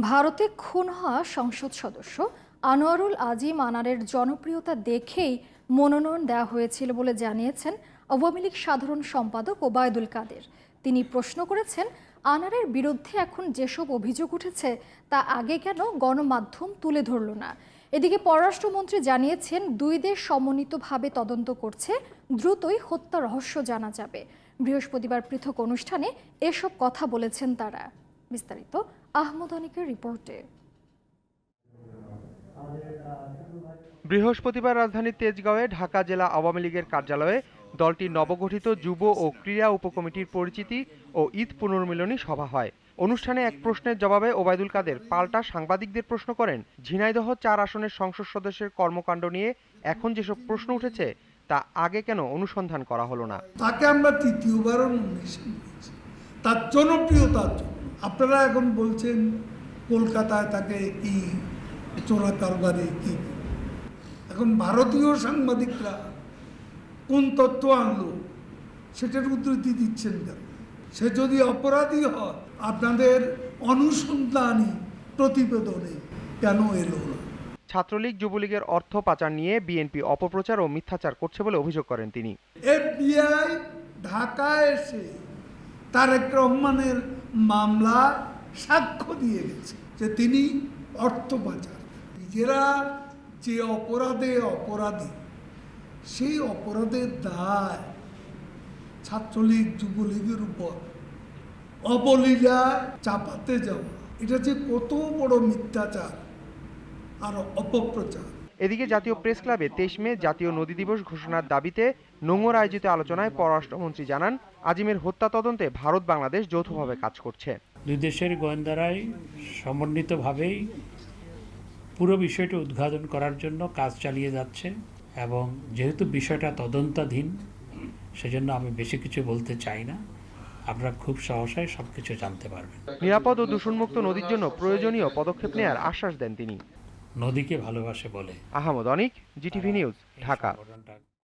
ভারতে খুন হওয়া সংসদ সদস্য আনোয়ারুল আজিম আনারের জনপ্রিয়তা দেখেই মনোনয়ন দেওয়া হয়েছিল বলে জানিয়েছেন আওয়ামী লীগ সাধারণ সম্পাদক ওবায়দুল কাদের। তিনি প্রশ্ন করেছেন, আনারের বিরুদ্ধে এখন যেসব অভিযোগ উঠেছে তা আগে কেন গণমাধ্যম তুলে ধরল না? এদিকে পররাষ্ট্রমন্ত্রী জানিয়েছেন, দুই দেশ সমন্বিতভাবে তদন্ত করছে, দ্রুতই হত্যা রহস্য জানা যাবে। বৃহস্পতিবার পৃথক অনুষ্ঠানে এসব কথা বলেছেন তারা। বিস্তারিত আহমদ অনিকের রিপোর্টে। বৃহস্পতিবার রাজধানীর তেজগাঁওয়ে ঢাকা জেলা আওয়ামী লীগের কার্যালয়ে দলটির নবগঠিত যুব ও ক্রীড়া উপকমিটির পরিচিতি ও ঈদ পুনর্মিলনী সভা হয়। অনুষ্ঠানে এক প্রশ্নের জবাবে ওবায়দুল কাদের পাল্টা সাংবাদিকদের প্রশ্ন করেন ঝিনাইদহ চার আসনের সংসদ সদস্যের কর্মকাণ্ড নিয়ে এখন যেসব প্রশ্ন উঠেছে তা আগে কেন অনুসন্ধান করা হলো না? তাকে আমরা তৃতীয়বারও তার জনপ্রিয়তার জন্য আপনারা এখন বলছেন কলকাতায় তাকে কি চোরা কারবারে কি? এখন ভারতীয় সাংবাদিকরা কোন তথ্য আনলো? সেটার উদ্ধৃতি দিচ্ছেন কেন? সে যদি অপরাধী হয় আপনাদের অনুসন্ধানী প্রতিবেদনে কেন এলো না? ছাত্রলীগ যুবলীগের অর্থ পাচার নিয়ে বিএনপি অপপ্রচার ও মিথ্যাচার করছে বলে অভিযোগ করেন তিনি। এফবিআই ঢাকায় এসে তারেক রহমানের মামলা সাক্ষ্য দিয়ে গেছে যে তিনি অর্থ পাচার নিজেরা যে অপরাধে অপরাধী, সেই অপরাধের দায় ছাত্রলীগ, যুবলীগের উপর অবলীলা চাপাতে যাওয়া। এটা যে কত বড় মিথ্যাচার আর অপপ্রচার। এদিকে জাতীয় প্রেস ক্লাবে তেইশ মে জাতীয় নদী দিবস ঘোষণার দাবিতে নোংর আয়োজিত আলোচনায় পররাষ্ট্রমন্ত্রী জানান আজিমের হত্যা তদন্তে ভারত বাংলাদেশ যৌথভাবে কাজ করছে। দুই দেশের গোয়েন্দারাই সমন্বিতভাবেই পুরো বিষয়টি উদ্ঘাটন করার জন্য কাজ চালিয়ে যাচ্ছে এবং যেহেতু বিষয়টা তদন্তাধীন সেজন্য আমি বেশি কিছু বলতে চাই না। আপনারা খুব সহসায় সব কিছু জানতে পারবেন। নিরাপদ ও দূষণমুক্ত নদীর জন্য প্রয়োজনীয় পদক্ষেপ নেয়ার আশ্বাস দেন তিনি। নদীকে ভালোবাসে বলে। Ahmed Anik GTV news Dhaka.